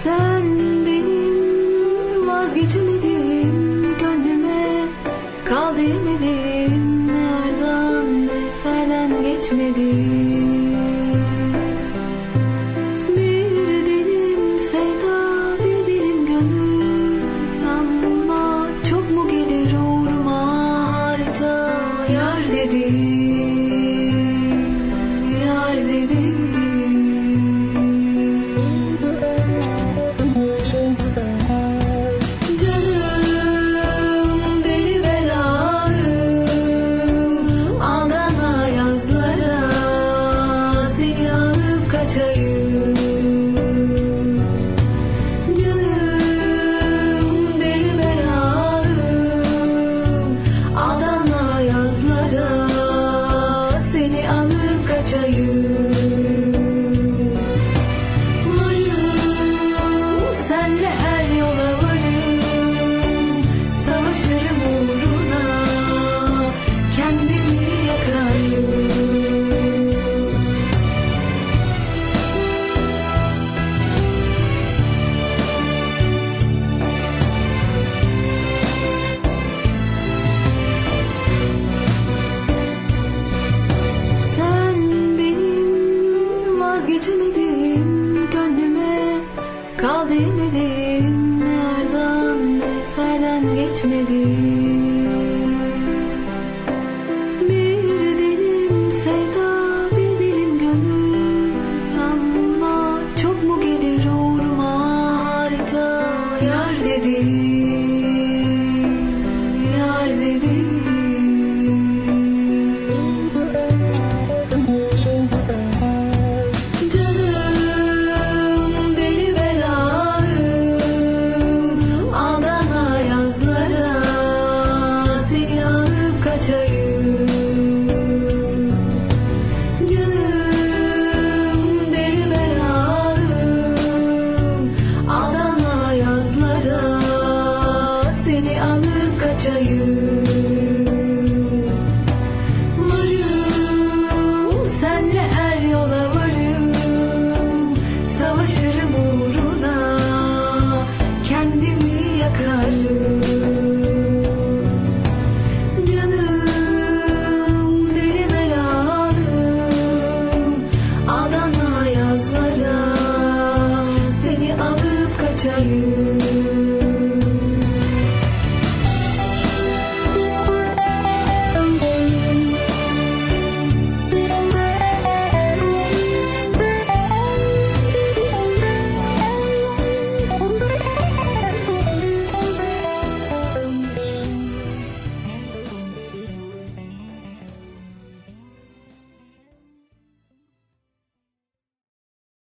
Sen benim vazgeçemedim gönlüme kal diyemedim Nereden eserden geçmedim Bir dilim sevda bir dilim gönül alma Çok mu gelir uğruma harita yar dedim demedim Ne yerden geçmedim Bir dilim sevda bir dilim gönül Alma. Çok mu gelir uğruma harca yar dedim to you.